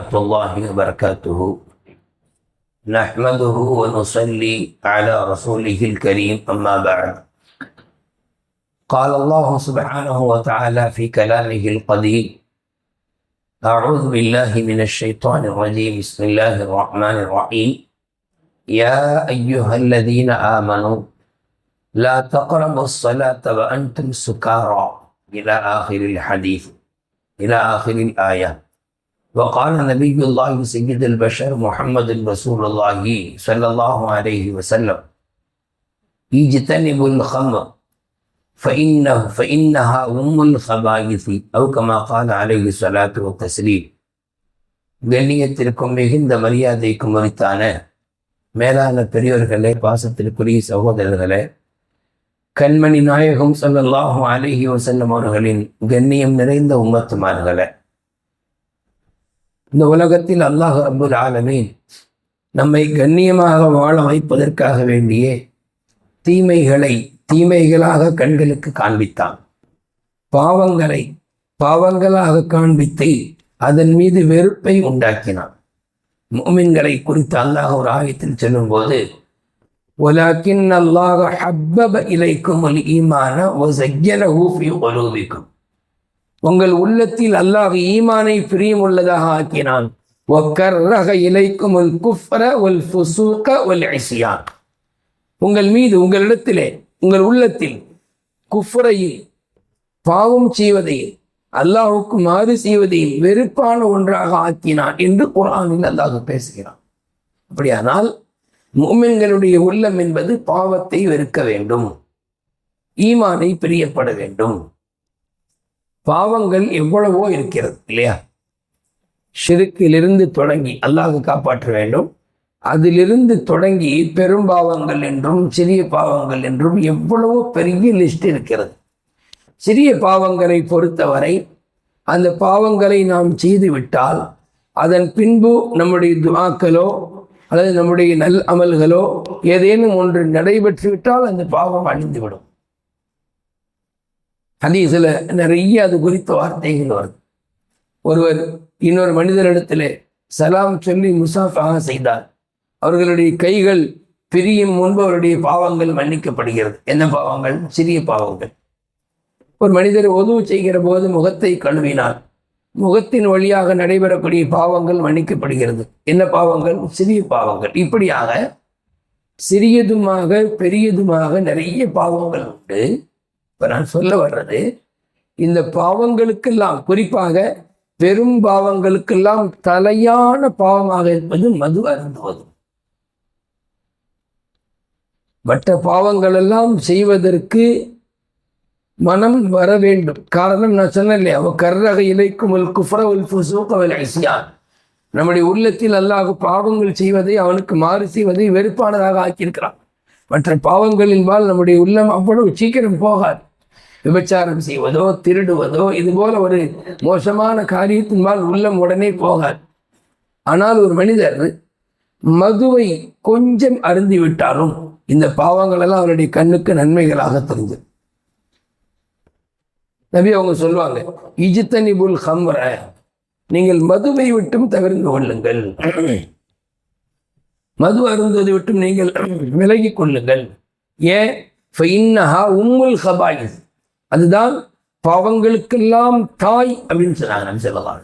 ورحمة الله وبركاته. نحمده ونصلي على رسوله الكريم أما بعد. قال الله سبحانه وتعالى في كلامه القديم أعوذ بالله من الشيطان الرجيم. بسم الله الرحمن الرحيم. يا أيها الذين آمنوا لا تقربوا الصلاة وأنتم سكارى. إلى آخر الحديث إلى آخر الآية. وقال نبي الله سيد البشر محمد رسول الله صلى الله عليه وسلم اجتنبوا الخمر فإنه فإنها أم الخبائث أو كما قال عليه الصلاة والتسليم கண்ணியத்திற்கும் மிகுந்த மரியாதைக்கும் உரித்தான மேலான பெரியோர்களே பாசத்திற்குரிய சகோதரர்களே கண்மணி நாயகம் சொல்லல்லாஹும் அலஹி வசல்லம் அவர்களின் கண்ணியம் நிறைந்த உம்மத்துமார்களே இந்த உலகத்தில் அல்லாஹ் அபுல் ஆலமீன் நம்மை கண்ணியமாக வாழ வைப்பதற்காக வேண்டிய தீமைகளை தீமைகளாக கண்களுக்கு காண்பித்தான். பாவங்களை பாவங்களாக காண்பித்து அதன் மீது வெறுப்பை உண்டாக்கினான். மூமின்களை குறித்து அல்லாஹ் ஒரு ஆயத்தில் சொல்லும்போது ஒலாக்கின் அல்லாஹ் ஹப்பப இலைக்கும் ஈமான ஒ சஜ்ஜலஹூ ஃபி ஒலூபிக்கும் உங்கள் உள்ளத்தில் அல்லாஹ் ஈமானை பிரியமுள்ளதாக ஆக்கினான். ஒக்கர்ரக இலைக்கும் ஒல் குஃபர ஒல் ஃபுசூக்க ஒல் ஐசியான் உங்கள் மீது உங்களிடத்திலே உங்கள் உள்ளத்தில் குஃப்ரையில் பாவம் செய்வதையும் அல்லாஹுக்கு மாறு செய்வதையும் வெறுப்பான ஒன்றாக ஆக்கினான் என்று குரானில் அல்லாஹ் பேசுகிறான். அப்படியானால் மூமின்களுடைய உள்ளம் என்பது பாவத்தை வெறுக்க வேண்டும். ஈமானை பிரியப்பட வேண்டும். பாவங்கள் எவ்வளவோ இருக்கிறது இல்லையா? ஷிருக்கிலிருந்து தொடங்கி அல்லாஹ் காப்பாற்ற வேண்டும். அதிலிருந்து தொடங்கி பெரும் பாவங்கள் என்றும் சிறிய பாவங்கள் என்றும் எவ்வளவோ பெரிய லிஸ்ட் இருக்கிறது. சிறிய பாவங்களை பொறுத்தவரை அந்த பாவங்களை நாம் செய்துவிட்டால் அதன் பின்பு நம்முடைய துவாக்களோ அல்லது நம்முடைய நல் அமல்களோ ஏதேனும் ஒன்று நடைபெற்றுவிட்டால் அந்த பாவம் அழிந்துவிடும். ஹதீஸில் நிறைய அது குறித்த வார்த்தைகள் வருது. ஒருவர் இன்னொரு மனிதரிடத்தில் சலாம் சொல்லி முசாஃபாக செய்தார் அவர்களுடைய கைகள் பிரியும் முன்பு அவருடைய பாவங்கள் மன்னிக்கப்படுகிறது. என்ன பாவங்கள்? சிறிய பாவங்கள். ஒரு மனிதர் உதவு செய்கிற போது முகத்தை கழுவினார் முகத்தின் வழியாக நடைபெறக்கூடிய பாவங்கள் மன்னிக்கப்படுகிறது. என்ன பாவங்கள்? சிறிய பாவங்கள். இப்படியாக சிறியதுமாக பெரியதுமாக நிறைய பாவங்கள் உண்டு. இப்போ நான் சொல்ல வர்றது இந்த பாவங்களுக்கெல்லாம் குறிப்பாக பெரும் பாவங்களுக்கெல்லாம் தலையான பாவமாக இருப்பது மது அருந்துவது. மற்ற பாவங்கள் எல்லாம் செய்வதற்கு மனம் வர வேண்டும். காரணம் நான் சொன்னேன் இல்லையா அவ கர்ரக இலைக்கும் குஃப்ரவல் ஃபுசூக்கவல் ஐசியான் நம்முடைய உள்ளத்தில் அல்லாஹ் பாவங்கள் செய்வதை அவனுக்கு மாறு செய்வதை வெறுப்பானதாக ஆக்கியிருக்கிறான். மற்ற பாவங்களின்பால் நம்முடைய உள்ளம் அவ்வளவு சீக்கிரம் போகாது. விபச்சாரம் செய்வதோ திருடுவதோ இது போல ஒரு மோசமான காரியத்தின்பால் உள்ளம் உடனே போகாது. ஆனால் ஒரு மனிதர் மதுவை கொஞ்சம் அருந்தி விட்டாலும் இந்த பாவங்கள் எல்லாம் அவருடைய கண்ணுக்கு நன்மைகளாக தெரிஞ்சு நபி அவங்க சொல்லுவாங்க இஜித்தனிபுல் ஹம்ர நீங்கள் மதுவை விட்டும் தவிர்ந்து கொள்ளுங்கள். மது அருந்துவதை விட்டும் நீங்கள் விலகி கொள்ளுங்கள். ஏன்? உம்முல் ஹபாயிஸ் அதுதான் பாவங்களுக்கெல்லாம் தாய் அப்படின்னு சொன்னாங்க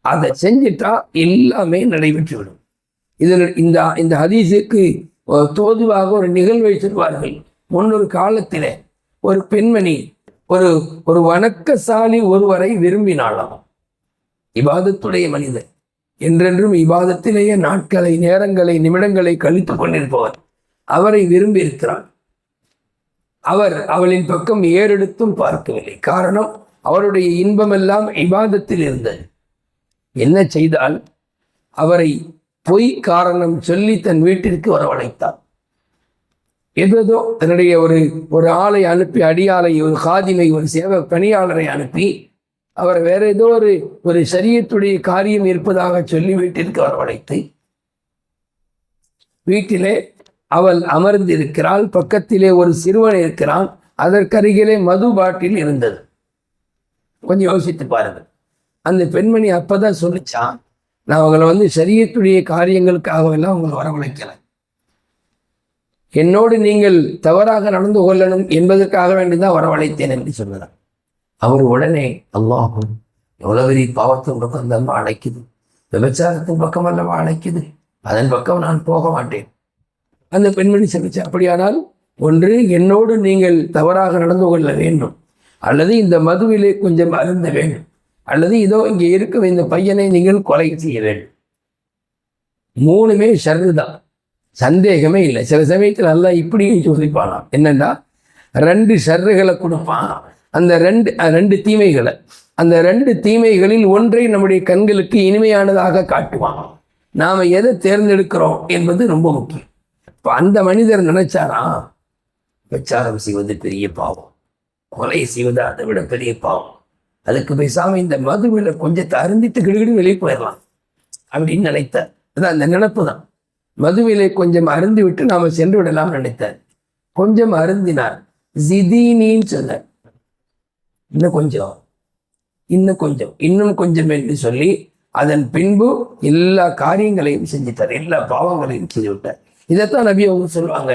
அதை செஞ்சிட்டா எல்லாமே நடைபெற்று விடும் இதில் இந்த இந்த ஹதீஸுக்கு தோதுவாக ஒரு நிகழ்வை சொல்வார்கள். முன்னொரு காலத்தில் ஒரு பெண்மணி ஒரு ஒரு வணக்கசாலி ஒருவரை விரும்பினாளாம். இபாதத்துடைய மனிதன். என்றென்றும் இபாதத்திலேயே நாட்களை நேரங்களை நிமிடங்களை கழித்து கொண்டிருப்பவர். அவரை விரும்பியிருக்கிறார் அவர் அவளின் பக்கம் ஏறெடுத்தும் பார்க்கவில்லை. காரணம் அவருடைய இன்பமெல்லாம் இபாதத்தில் இருந்தது. என்ன செய்தால் அவரை பொய் காரணம் சொல்லி தன் வீட்டிற்கு வரவழைத்தார் எதோ தன்னுடைய ஒரு ஒரு ஆளை அனுப்பி அடியாளை ஒரு காதிமை ஒரு சேவை பணியாளரை அனுப்பி அவர் வேற ஏதோ ஒரு ஒரு சரியத்துடைய காரியம் இருப்பதாக சொல்லி வீட்டிற்கு வரவழைத்து வீட்டிலே அவள் அமர்ந்திருக்கிறாள். பக்கத்திலே ஒரு சிறுவன் இருக்கிறான். அதற்கருகிலே மது பாட்டில் இருந்தது. கொஞ்சம் யோசித்து பாருங்கள். அந்த பெண்மணி அப்போதான் சொல்லிச்சான் நான் அவங்களை வந்து சரியத்துடைய காரியங்களுக்காகவெல்லாம் அவங்களை வரவழைக்கலை. என்னோடு நீங்கள் தவறாக நடந்து கொள்ளணும் என்பதற்காக வேண்டி தான் வரவழைத்தேன் என்று சொன்னார் அவர் உடனே அல்லாஹும் எவ்வளவு பெரிய பாவத்தின் பக்கம் அந்த அம்மா அழைக்குது. விபச்சாரத்தின் பக்கம் அல்லவா அழைக்குது. அதன் பக்கம் நான் போக மாட்டேன். அந்த பெண்மணி சொல்லிச்சு. அப்படியானால் ஒன்று என்னோடு நீங்கள் தவறாக நடந்து கொள்ள வேண்டும். அல்லது இந்த மதுவிலே கொஞ்சம் அருந்த வேண்டும். அல்லது இதோ இங்கே இருக்கும் இந்த பையனை நீங்கள் கொலை செய்ய வேண்டும். மூணுமே ஷர்ரு தான் சந்தேகமே இல்லை. சில சமயத்தில் நல்லா இப்படியும் சோதிப்பானாம் என்னன்னா ரெண்டு ஷர்ருகளை கொடுப்பான். அந்த ரெண்டு ரெண்டு தீமைகளை. அந்த ரெண்டு தீமைகளில் ஒன்றை நம்முடைய கண்களுக்கு இனிமையானதாக காட்டுவான். நாம் எதை தேர்ந்தெடுக்கிறோம் என்பது ரொம்ப முக்கியம். இப்போ அந்த மனிதர் நினைச்சாரா? பிரச்சாரம் செய்வது பெரிய பாவம். கொலை செய்வது அதை விட பெரிய பாவம். அதுக்கு பேசாம இந்த மதுவில் கொஞ்சத்தை அருந்திட்டு கிடுகிடு வெளியே போயிடலாம் அப்படின்னு நினைத்தார். அதான் அந்த நினப்பு தான். மதுவிலை கொஞ்சம் அருந்து விட்டு நாம சென்று விடலாம் நினைத்தார். கொஞ்சம் அருந்தினார். ஜிதீனின்னு சொன்னார். இன்னும் கொஞ்சம். இன்னும் கொஞ்சம். இன்னும் கொஞ்சம் என்று சொல்லி அதன் பின்பு எல்லா காரியங்களையும் செஞ்சுட்டார். எல்லா பாவங்களையும் செஞ்சு விட்டார் இதைத்தான் நபி அவங்க சொல்லுவாங்க.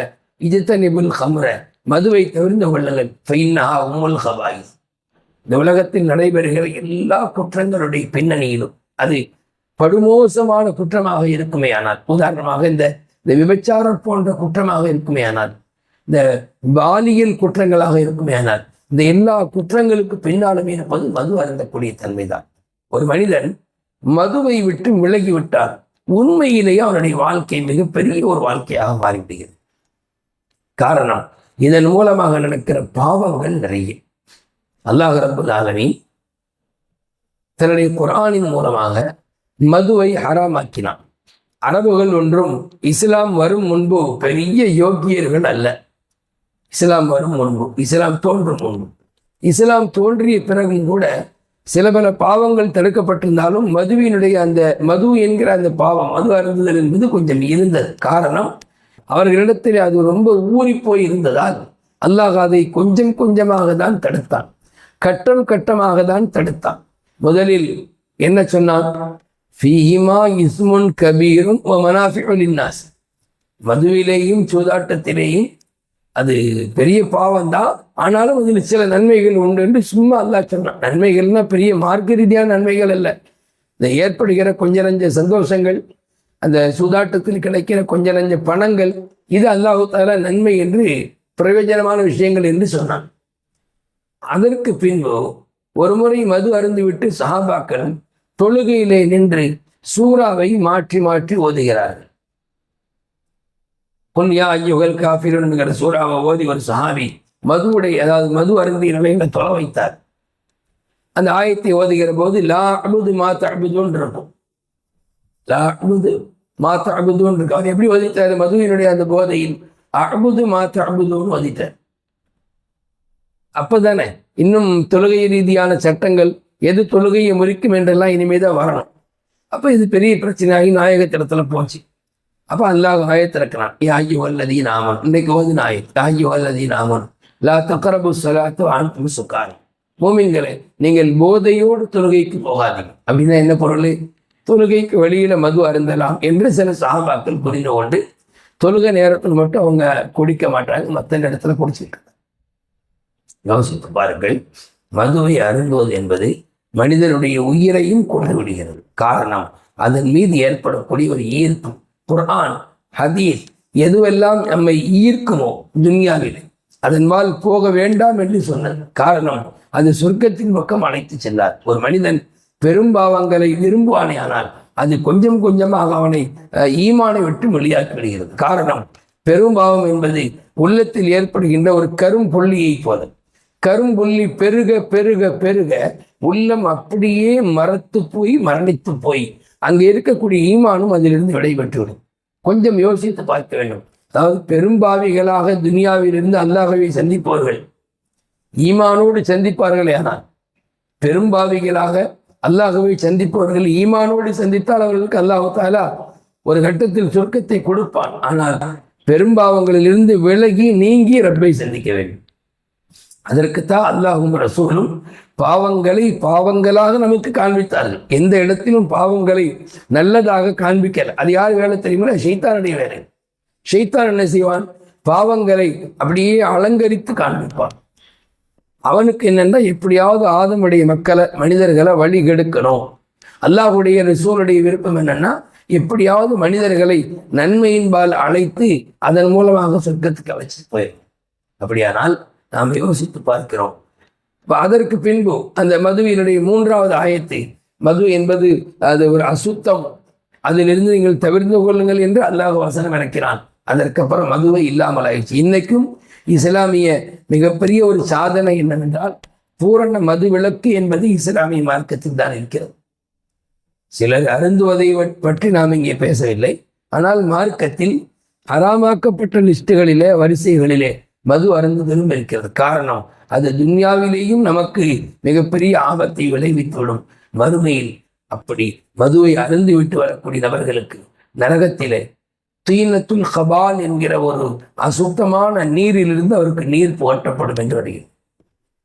இதுதான் நிபுல் ஹம்ர மதுவை தவிர்ந்த கொள்ளுங்கள். ஃபைன்னா உமுல் ஹவாய் இந்த உலகத்தில் நடைபெறுகிற எல்லா குற்றங்களுடைய பின்னணியிலும் அது படுமோசமான குற்றமாக இருக்குமே ஆனால் உதாரணமாக இந்த இந்த விபச்சாரம் போன்ற குற்றமாக இருக்குமே ஆனால் இந்த பாலியல் குற்றங்களாக இருக்குமே ஆனால் இந்த எல்லா குற்றங்களுக்கு பின்னாலுமே இருப்பது மது அருந்தக்கூடிய தன்மைதான். ஒரு மனிதன் மதுவை விட்டு விலகிவிட்டான். உண்மையிலேயே அவனுடைய வாழ்க்கை மிகப்பெரிய ஒரு வாழ்க்கையாக மாறிவிடுகிறது. காரணம் இதன் மூலமாக நடக்கிற பாவங்கள் நிறைய. அல்லாஹ் ரபுல் ஆலமி தன்னுடைய குரானின் மூலமாக மதுவை ஹராமாக்கினான். அரபுகள் ஒன்றும் இஸ்லாம் வரும் முன்பு பெரிய யோக்கியர்கள் அல்ல. இஸ்லாம் வரும் முன்பு இஸ்லாம் தோன்றும் முன்பு. இஸ்லாம் தோன்றிய பிறகும் கூட சில பல பாவங்கள் தடுக்கப்பட்டிருந்தாலும் மதுவினுடைய அந்த மது என்கிற அந்த பாவம் மது அருந்துதல் என்பது கொஞ்சம் இருந்தது. காரணம் அவர்களிடத்தில் அது ரொம்ப ஊறி போய் இருந்ததால் அல்லாஹ் அதை கொஞ்சம் கொஞ்சமாக தான் தடுத்தான். கட்டம் கட்டமாக தான் தடுத்தான். முதலில் என்ன சொன்னான்? ஃபீஹிமா இஸ்முன் கபீரும் மனாஃபினாஸ் மதுவிலேயும் சூதாட்டத்திலேயும் அது பெரிய பாவம் தான் ஆனாலும் அதில் சில நன்மைகள் உண்டு என்று சும்மா அல்லாஹ் சொன்னான் நன்மைகள்னா பெரிய மார்க்க ரீதியான நன்மைகள் அல்ல. இந்த ஏற்படுகிற கொஞ்ச நஞ்ச சந்தோஷங்கள் அந்த சூதாட்டத்தில் கிடைக்கிற கொஞ்ச நஞ்ச பணங்கள் இது அல்லாஹு தாலா நன்மை என்று பிரயோஜனமான விஷயங்கள் என்று சொன்னான். அதற்கு பின்பு ஒரு முறை மது அருந்துவிட்டு சஹாபாக்கள் தொழுகையிலே நின்று சூறாவை மாற்றி மாற்றி ஓதுகிறார்கள். புன்யா ஐயுகல் காஃபிரன் என்கிற சூறாவை ஓதி ஒரு சஹாபி மதுவுடைய அதாவது மது அருந்திய நிலையில தொலை வைத்தார். அந்த ஆயத்தை ஓதுகிற போது லா அபுது மா தபுதுன்னு இருக்கும். லா அபுது மா தபுதுன்னு இருக்கும். அவர் எப்படி ஓதித்தார்? மதுவினுடைய அந்த போதையில் அபுது மா தபுதுன்னு ஓதித்தார். அப்பதானே இன்னும் தொழுகை ரீதியான சட்டங்கள் எது தொழுகையை முறிக்கும் என்றெல்லாம் இனிமேதான் வரணும். அப்போ இது பெரிய பிரச்சனையாகி நாயகத்திடத்துல போச்சு. அப்போ அல்லாஹ் ஆயத்திறக்கிறான் யாகி வல்லதி நாமன் இன்னைக்கு வந்து நாயக் யாகி வல்லதி நாமன் லா தக்கரபு சலாத்து ஆண்பு சுக்காரி. மூமின்களே நீங்கள் போதையோடு தொழுகைக்கு போகாதீங்க. அப்படின்னா என்ன பொருள்? தொழுகைக்கு வெளியில மது அருந்தலாம் என்று சில சாபாக்கள் புரிந்து கொண்டு தொழுகை நேரத்தில் மட்டும் அவங்க குடிக்க மாட்டாங்க. மற்ற இடத்துல குடிச்சிருக்காங்க. யோசித்து பாருங்கள். மதுவை அருந்துவது என்பது மனிதனுடைய உயிரையும் கொண்டு விடுகிறது. காரணம் அதன் மீது ஏற்படக்கூடிய ஒரு ஈர்ப்பு. குர்ஆன் ஹதீஸ் எதுவெல்லாம் நம்மை ஈர்க்குமோ துன்யாவிலே அதன்பால் போக வேண்டாம் என்று சொன்னது காரணம். அது சொர்க்கத்தின் பக்கம் அழைத்து சென்றார். ஒரு மனிதன் பெரும் பாவங்களை விரும்புவானே ஆனால் அது கொஞ்சம் கொஞ்சமாக அவனை ஈமானை விட்டு வெளியாக்கி விடுகிறது காரணம் பெரும்பாவம் என்பது உள்ளத்தில் ஏற்படுகின்ற ஒரு கரும் புள்ளியை போல. கரும்புள்ளி பெருக பெருக பெருக உள்ளம் அப்படியே மரத்து போய் மரணித்து போய் அங்கே இருக்கக்கூடிய ஈமானும் அதிலிருந்து விடைபெற்றுவிடும். கொஞ்சம் யோசித்து பார்க்க வேண்டும். அதாவது பெரும்பாவிகளாக துனியாவிலிருந்து அல்லாஹவை சந்திப்பவர்கள் ஈமானோடு சந்திப்பார்களே ஆனால் பெரும்பாவிகளாக அல்லாஹவை சந்திப்பவர்கள் ஈமானோடு சந்தித்தால் அவர்களுக்கு அல்லாஹு தாலா ஒரு கட்டத்தில் சொர்க்கத்தை கொடுப்பான். ஆனால் பெரும்பாவங்களிலிருந்து விலகி நீங்கி ரப்பை சந்திக்க வேண்டும். அதற்குத்தான் அல்லாஹும் ரசூலும் பாவங்களை பாவங்களாக நமக்கு காண்பித்தார்கள். எந்த இடத்திலும் பாவங்களை நல்லதாக காண்பிக்கல. அது யார் வேலை தெரியுமா? சைத்தானுடைய வேலை. சைத்தான் என்ன செய்வான்? பாவங்களை அப்படியே அலங்கரித்து காண்பிப்பான். அவனுக்கு என்னென்னா எப்படியாவது ஆதமுடைய மக்களை மனிதர்களை வழி கெடுக்கணும். அல்லாஹுடைய ரிசூலுடைய விருப்பம் என்னன்னா எப்படியாவது மனிதர்களை நன்மையின்பால் அழைத்து அதன் மூலமாக சொர்க்கத்துக்கு அழைச்சி போயிடும் அப்படியானால் நாம் யோசித்து பார்க்கிறோம். அதற்கு பின்பு அந்த மதுவினுடைய மூன்றாவது ஆயத்தை மது என்பது அது ஒரு அசுத்தம். அதிலிருந்து நீங்கள் தவிர்த்து கொள்ளுங்கள் என்று அல்லாஹ் வசனம் இறக்கிறான் அதற்கப்புறம் மதுவை இல்லாமல் ஆயிடுச்சு. இன்னைக்கும் இஸ்லாமிய மிகப்பெரிய ஒரு சாதனை என்னவென்றால் பூரண மது விளக்கு என்பது இஸ்லாமிய மார்க்கத்தில் தான் இருக்கிறது. சிலர் அருந்துவதை பற்றி நாம் இங்கே பேசவில்லை. ஆனால் மார்க்கத்தில் அறாமாக்கப்பட்ட லிஸ்டுகளிலே வரிசைகளிலே மது அருந்துதலும் இருக்கிறது காரணம் அது துன்யாவிலேயும் நமக்கு மிகப்பெரிய ஆபத்தை விளைவித்துவிடும். மறுமையில் அப்படி மதுவை அருந்து விட்டு வரக்கூடிய நபர்களுக்கு நரகத்திலே தீனத்துல் ஹபால் என்கிற ஒரு அசுத்தமான நீரிலிருந்து அவருக்கு நீர் புகட்டப்படும் என்று வருகிறது.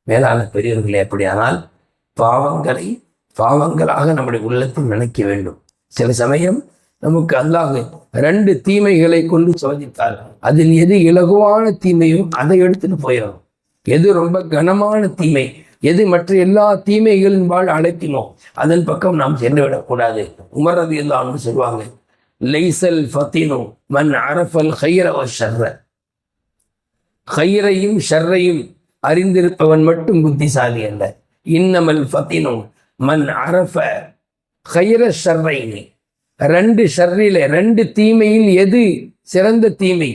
மேலான பெரியவர்களே அப்படியானால் பாவங்களை பாவங்களாக நம்முடைய உள்ளத்தில் நினைக்க வேண்டும். சில சமயம் நமக்கு அல்லாஹ் ரெண்டு தீமைகளை கொண்டு சோதித்தார். அதில் எது இலகுவான தீமையோ அதை எடுத்துட்டு போயிடும் எது ரொம்ப கனமான தீமை எது மற்ற எல்லா தீமைகளின் வாழ் அழைத்தினோ அதன் பக்கம் நாம் சென்று விடக்கூடாது. உமரது அல்லான்னு சொல்லுவாங்க லைசல் ஃபத்தினோ மன் அரஃபல் ஹைர ஷர்ர. ஹைரையும் ஷர்ரையும் அறிந்திருப்பவன் மட்டும் புத்திசாலி அல்ல. இன்னமல் ஃபத்தினோ மன் அரஃப ஹைர ஷர்ரைனி. ரெண்டு ஷர்ரில ரெண்டு தீமையில் எது சிறந்த தீமை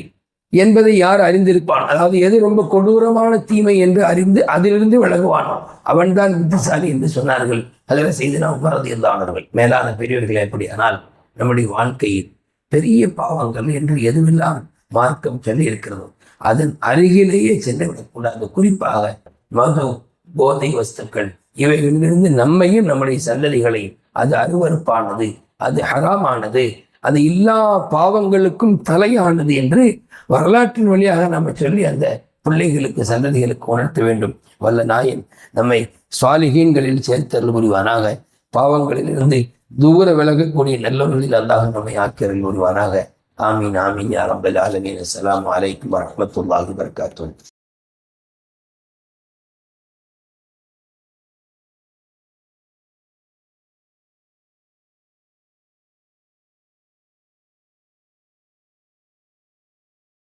என்பதை யார் அறிந்திருப்பான்? அதாவது எது ரொம்ப கொடூரமான தீமை என்று அறிந்து அதிலிருந்து விலகுவானோ? அவன்தான் புத்திசாலி என்று சொன்னார்கள். அதில் செய்து நாம் உமரது இருந்தானவர்கள் மேலான பெரியவர்கள் எப்படி ஆனால் நம்முடைய வாழ்க்கையில் பெரிய பாவங்கள் என்று எதுவெல்லாம் மார்க்கம் சொல்லி இருக்கிறது அதன் அருகிலேயே சென்று விடக்கூடாது குறிப்பாக மது போதை வஸ்துக்கள் இவைகளிலிருந்து நம்மையும் நம்முடைய சந்ததிகளையும் அது அருவறுப்பானது அது ஹராமானது. அது எல்லா பாவங்களுக்கும் தலையானது என்று வரலாற்றின் வழியாக நம்ம சொல்லி அந்த பிள்ளைகளுக்கு சந்ததிகளுக்கு உணர்த்த வேண்டும். வல்ல நாயன் நம்மை சுவாலிகீன்களில் சேர்த்தல் புரிவானாக. பாவங்களிலிருந்து தூர விலகக்கூடிய நல்லவர்களில் அல்லாஹ் நம்மை ஆக்கியர்கள் புரிவானாக. ஆமீன் ஆமீன் யா ஆலமீன். அஸ்லாம் அலைக்கும் வரமத்துல்லாஹி வபரகாத்துஹு.